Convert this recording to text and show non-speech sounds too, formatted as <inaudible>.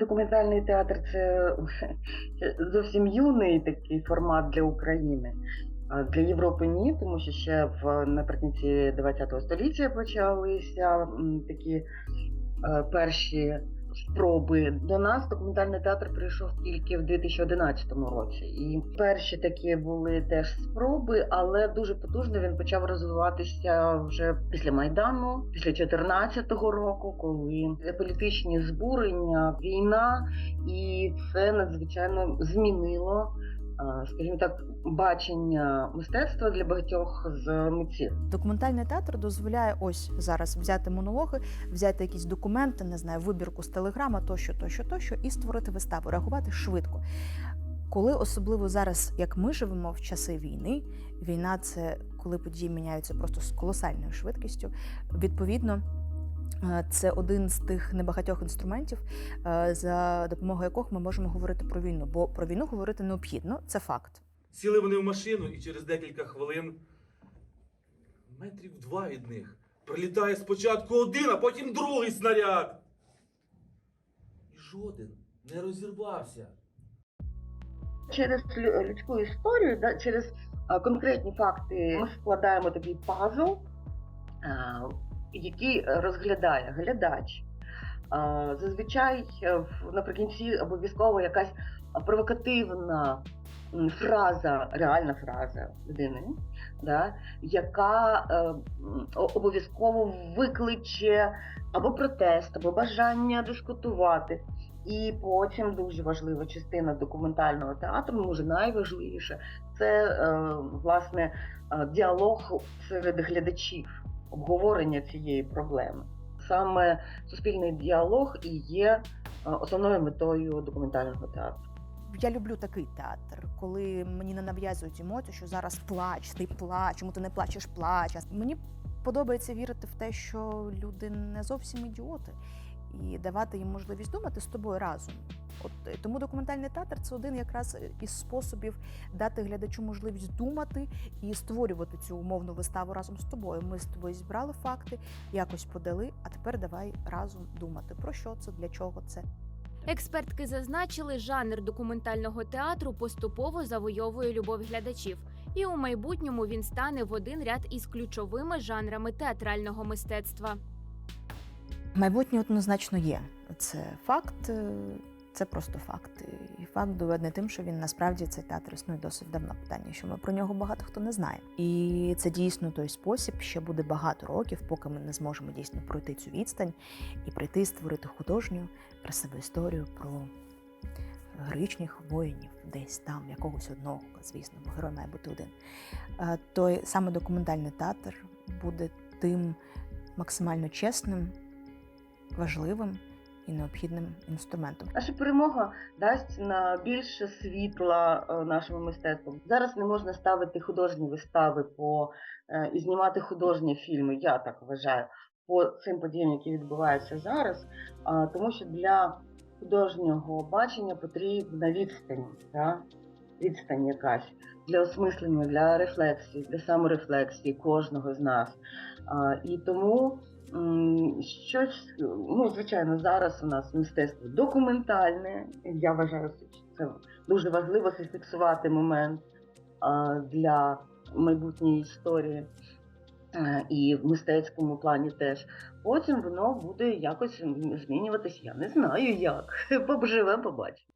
Документальний театр це <laughs> зовсім юний такий формат для України. А Для Європи ні, тому що ще в наприкінці ХХ століття почалися такі е, перші спроби. До нас документальний театр прийшов тільки в 2011 році. І перші такі були теж спроби, але дуже потужно він почав розвиватися вже після Майдану, після 2014 року, коли політичні збурення, війна, і це надзвичайно змінило. Е, Скажімо так, бачення мистецтва для багатьох з митців. Документальний театр дозволяє ось зараз взяти монологи, взяти якісь документи, не знаю, вибірку з телеграма, тощо, тощо, тощо, і створити виставу, реагувати швидко. Коли особливо зараз, як ми живемо в часи війни, війна це коли події міняються просто з колосальною швидкістю. Відповідно, це один з тих небагатьох інструментів, е, за допомогою яких ми можемо говорити про війну. Бо про війну говорити необхідно, це факт. Сіли вони в машину, і через декілька хвилин метрів два від них прилітає спочатку один, а потім другий снаряд. І жоден не розірвався. через людську історію, да, через конкретні факти ми складаємо такий пазл, а, який розглядає глядач. Зазвичай е, наприкінці обов'язково якась провокативна фраза, реальна фраза людини, да, яка е, обов'язково викличе або протест, або бажання дискутувати. І потім дуже важлива частина документального театру, може найважливіше, це е, власне е, діалог серед глядачів, обговорення цієї проблеми. Саме суспільний діалог і є е, основною метою документального театру. Я люблю такий театр, коли мені не нав'язують емоцію, що зараз плач, ти плач, чому ти не плачеш, плач. Мені подобається вірити в те, що люди не зовсім ідіоти, і давати їм можливість думати з тобою разом. От е, тому документальний театр це один якраз із способів дати глядачу можливість думати і створювати цю умовну виставу разом з тобою. Ми з тобою зібрали факти, якось подали, а тепер давай разом думати про що це, для чого це. Експертки зазначили, жанр документального театру поступово завойовує любов глядачів, і у майбутньому він стане в один ряд із ключовими жанрами театрального мистецтва. Майбутнє однозначно є. Це факт, е, це просто факт. І факт доведений тим, що він насправді цей театр існує досить давно. Питання, що ми про нього багато хто не знає. І це дійсно той спосіб, ще буде багато років, поки ми не зможемо дійсно пройти цю відстань і прийти створити художню красиву історію про героїчних воїнів, десь там, якогось одного, звісно, герой має бути один. Е, Той саме документальний театр буде тим максимально чесним важливим і необхідним інструментом. Наша перемога дасть на більше світла е, нашому мистецтву. Зараз не можна ставити художні вистави по е, і знімати художні фільми. Я так вважаю, по цим подіям, які відбуваються зараз. Тому що для художнього бачення потрібна відстань, да? Відстань якась для осмислення, для рефлексії, для саморефлексії кожного з нас. І тому щось, ну, звичайно, зараз у нас мистецтво документальне. Я вважаю, що це дуже важливо зафіксувати момент для майбутньої історії. Е, І в мистецькому плані теж. Потім воно буде якось змінюватись. Я не знаю як. <laughs> Поживемо, побачимо.